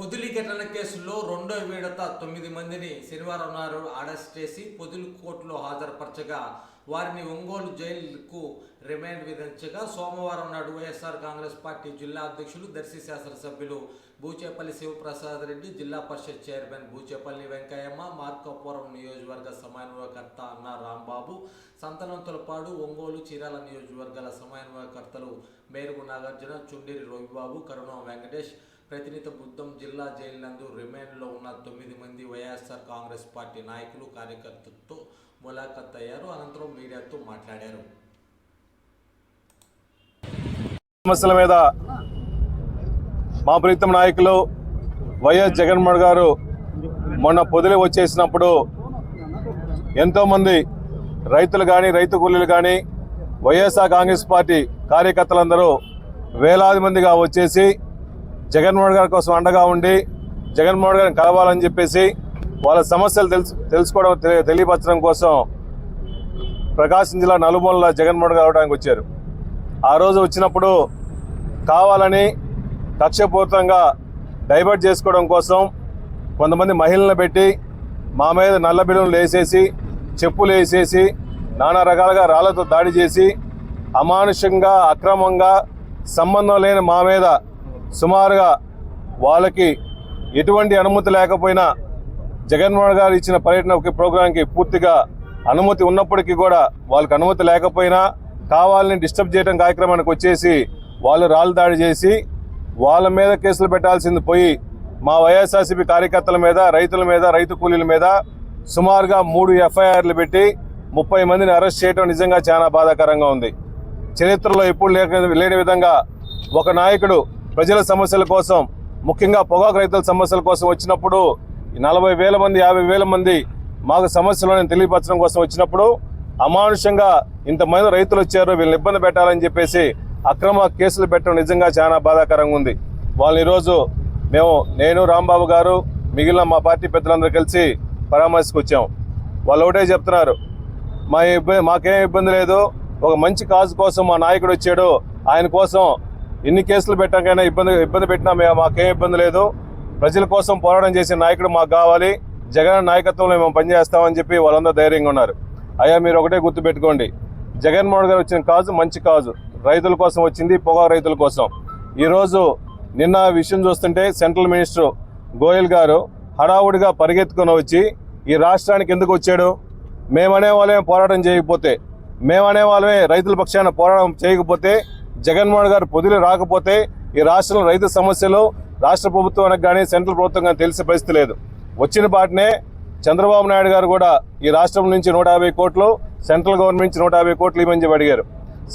పొదిలి ఘటన కేసులో రెండో విడత తొమ్మిది మందిని శనివారం నాడు అరెస్ట్ చేసి పొదిలి కోర్టులో హాజరుపరచగా వారిని ఒంగోలు జైలుకు రిమాండ్ విధించగా సోమవారం నాడు వైఎస్ఆర్ కాంగ్రెస్ పార్టీ జిల్లా అధ్యక్షులు దర్శి శాసనసభ్యులు బూచేపల్లి శివప్రసాద్ రెడ్డి జిల్లా పరిషత్ చైర్మన్ బూచేపల్లి వెంకయ్యమ్మ మార్కాపురం నియోజకవర్గ సమన్వయకర్త అన్న రాంబాబు సంతనంతులపాడు ఒంగోలు చీరాల నియోజకవర్గాల సమన్వయకర్తలు మేరుగు నాగార్జున చుండేరి రవిబాబు కరుణ వెంకటేష్ ప్రతినిత బుద్ధం జిల్లా జైలు నందు రిమాండ్లో ఉన్న తొమ్మిది మంది వైఎస్ఆర్ కాంగ్రెస్ పార్టీ నాయకులు కార్యకర్తలతో ములాఖత్ అయ్యారు అనంతరం మీడియాతో మాట్లాడారు. సమస్యల మీద మా ప్రీతం నాయకులు వైఎస్ జగన్మోహన్ గారు మొన్న పొదిలి వచ్చేసినప్పుడు ఎంతోమంది రైతులు కానీ రైతు కూలీలు కానీ వైఎస్ఆర్ కాంగ్రెస్ పార్టీ కార్యకర్తలందరూ వేలాది మందిగా వచ్చేసి జగన్మోహన్ గారి కోసం అండగా ఉండి జగన్మోహన్ గారిని కలవాలని చెప్పేసి వాళ్ళ సమస్యలు తెలుసు తెలుసుకోవడం తెలియపరచడం కోసం ప్రకాశం జిల్లా నలుమూలల జగన్మోహన్ గారు అవడానికి వచ్చారు. ఆ రోజు వచ్చినప్పుడు కావాలని కక్షపూరితంగా డైవర్ట్ చేసుకోవడం కోసం కొంతమంది మహిళలను పెట్టి మా మీద నల్ల బిల్లులు వేసేసి చెప్పులు వేసేసి నానా రకాలుగా రాళ్ళతో దాడి చేసి అమానుషంగా అక్రమంగా సంబంధం లేని మా మీద సుమారుగా వాళ్ళకి ఎటువంటి అనుమతి లేకపోయినా జగన్మోహన్ గారు ఇచ్చిన పర్యటన ఒక ప్రోగ్రాంకి పూర్తిగా అనుమతి ఉన్నప్పటికీ కూడా వాళ్ళకి అనుమతి లేకపోయినా కావాలని డిస్టర్బ్ చేయడం కార్యక్రమానికి వచ్చేసి వాళ్ళు రాళ్ళు దాడి చేసి వాళ్ళ మీద కేసులు పెట్టాల్సింది పోయి మా వైఎస్ఆర్సీపీ కార్యకర్తల మీద రైతుల మీద రైతు కూలీల మీద సుమారుగా మూడు ఎఫ్ఐఆర్లు పెట్టి ముప్పై మందిని అరెస్ట్ చేయడం నిజంగా చాలా బాధాకరంగా ఉంది. చరిత్రలో ఎప్పుడు లేక లేని విధంగా ఒక నాయకుడు ప్రజల సమస్యల కోసం ముఖ్యంగా పొగాకు రైతుల సమస్యల కోసం వచ్చినప్పుడు నలభై వేల మంది యాభై వేల మంది మాకు సమస్యలను తెలియపరచడం కోసం వచ్చినప్పుడు అమానుషంగా ఇంతమంది రైతులు వచ్చారు వీళ్ళని ఇబ్బంది పెట్టాలని చెప్పేసి అక్రమ కేసులు పెట్టడం నిజంగా చాలా బాధాకరంగా ఉంది. వాళ్ళు ఈరోజు మేము నేను రాంబాబు గారు మిగిలిన మా పార్టీ పెద్దలందరూ కలిసి పరామర్శకు వచ్చాము వాళ్ళు ఒకటే చెప్తున్నారు మా ఇబ్బంది మాకేం ఇబ్బంది లేదు ఒక మంచి కాజు కోసం మా నాయకుడు వచ్చాడు ఆయన కోసం ఎన్ని కేసులు పెట్టాకైనా ఇబ్బంది ఇబ్బంది పెట్టినా మేము మాకేం ఇబ్బంది లేదు. ప్రజల కోసం పోరాటం చేసే నాయకుడు మాకు కావాలి. జగన్ నాయకత్వంలో మేము పనిచేస్తామని చెప్పి వాళ్ళందరూ ధైర్యంగా ఉన్నారు. అయ్యా మీరు ఒకటే గుర్తుపెట్టుకోండి జగన్మోహన్ గారు వచ్చిన కాజు మంచి కాజు. రైతుల కోసం వచ్చింది పొగాకు రైతుల కోసం. ఈరోజు నిన్న విషయం చూస్తుంటే సెంట్రల్ మినిస్టర్ గోయల్ గారు హడావుడిగా పరిగెత్తుకొని వచ్చి ఈ రాష్ట్రానికి ఎందుకు వచ్చాడు? మేమనే వాళ్ళమే పోరాటం చేయకపోతే మేమనే వాళ్ళమే రైతుల పక్షాన పోరాటం చేయకపోతే జగన్మోహన్ గారు పొదిలి రాకపోతే ఈ రాష్ట్రంలో రైతు సమస్యలు రాష్ట్ర ప్రభుత్వానికి కానీ సెంట్రల్ ప్రభుత్వం కానీ తెలిసే పరిస్థితి లేదు. వచ్చిన పాటనే చంద్రబాబు నాయుడు గారు కూడా ఈ రాష్ట్రం నుంచి నూట యాభై కోట్లు సెంట్రల్ గవర్నమెంట్ నుంచి నూట యాభై కోట్లు ఇవ్వని చెప్పి అడిగారు.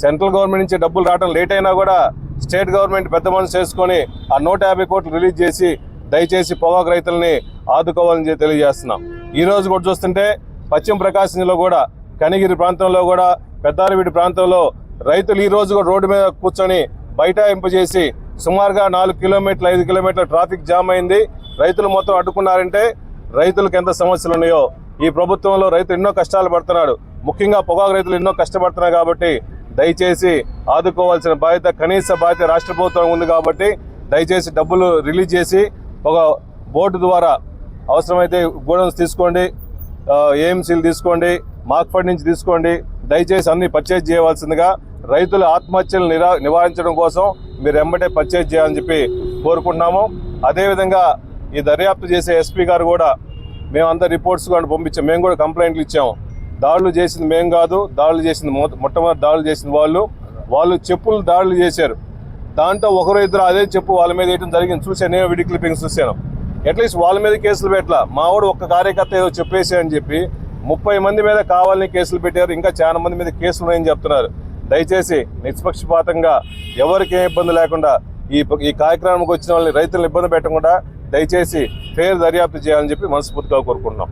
సెంట్రల్ గవర్నమెంట్ నుంచి డబ్బులు రావడం లేట్ అయినా కూడా స్టేట్ గవర్నమెంట్ పెద్ద మనసు చేసుకొని ఆ నూట యాభై కోట్లు రిలీజ్ చేసి దయచేసి పొగాకు రైతులని ఆదుకోవాలని తెలియజేస్తున్నాం. ఈ రోజు కూడా చూస్తుంటే పశ్చిమ ప్రకాశం కూడా కనిగిరి ప్రాంతంలో కూడా పెద్దారవీడి ప్రాంతంలో రైతులు ఈ రోజు కూడా రోడ్డు మీద కూర్చొని బైఠాయింపు చేసి సుమారుగా నాలుగు కిలోమీటర్లు ఐదు కిలోమీటర్ల ట్రాఫిక్ జామ్ అయింది. రైతులు మొత్తం అడ్డుకున్నారంటే రైతులకు ఎంత సమస్యలు ఉన్నాయో ఈ ప్రభుత్వంలో రైతు ఎన్నో కష్టాలు పడుతున్నాడు. ముఖ్యంగా పొగాకు రైతులు ఎన్నో కష్టపడుతున్నారు కాబట్టి దయచేసి ఆదుకోవాల్సిన బాధ్యత కనీస బాధ్యత రాష్ట్ర ప్రభుత్వం ఉంది కాబట్టి దయచేసి డబ్బులు రిలీజ్ చేసి ఒక బోర్డు ద్వారా అవసరమైతే గోడౌన్స్ తీసుకోండి ఏఎంసీలు తీసుకోండి మాక్ఫర్డ్ నుంచి తీసుకోండి. దయచేసి అన్ని పర్చేజ్ చేయవలసిందిగా రైతుల ఆత్మహత్యలు నిరా నివారించడం కోసం మీరు ఎంబటే పర్చేజ్ చేయాలని చెప్పి కోరుకుంటున్నాము. అదేవిధంగా ఈ దర్యాప్తు చేసే ఎస్పీ గారు కూడా మేమంతా రిపోర్ట్స్ కూడా పంపించాం. మేము కూడా కంప్లైంట్లు ఇచ్చాము. దాడులు చేసింది మేము కాదు దాడులు చేసింది మొట్టమొదటి దాడులు చేసింది వాళ్ళు. వాళ్ళు చెప్పులు దాడులు చేశారు. దాంట్లో ఒకరు ఇద్దరు అదే చెప్పు వాళ్ళ మీద వేయడం జరిగింది. చూసాను నేను వీడియో క్లిప్పింగ్స్ చూశాను. అట్లీస్ట్ వాళ్ళ మీద కేసులు పెట్టలా. మావాడు ఒక్క కార్యకర్త ఏదో చెప్పేసి అని చెప్పి ముప్పై మంది మీద కావాలని కేసులు పెట్టారు ఇంకా చాలా మంది మీద కేసులు ఉన్నాయని చెప్తున్నారు. దయచేసి నిష్పక్షపాతంగా ఎవరికి ఏ ఇబ్బంది లేకుండా ఈ ఈ కార్యక్రమానికి వచ్చిన వాళ్ళని రైతులను ఇబ్బంది పెట్టకుండా దయచేసి ఫేర్ దర్యాప్తు చేయాలని చెప్పి మనస్ఫూర్తిగా కోరుకుంటున్నాం.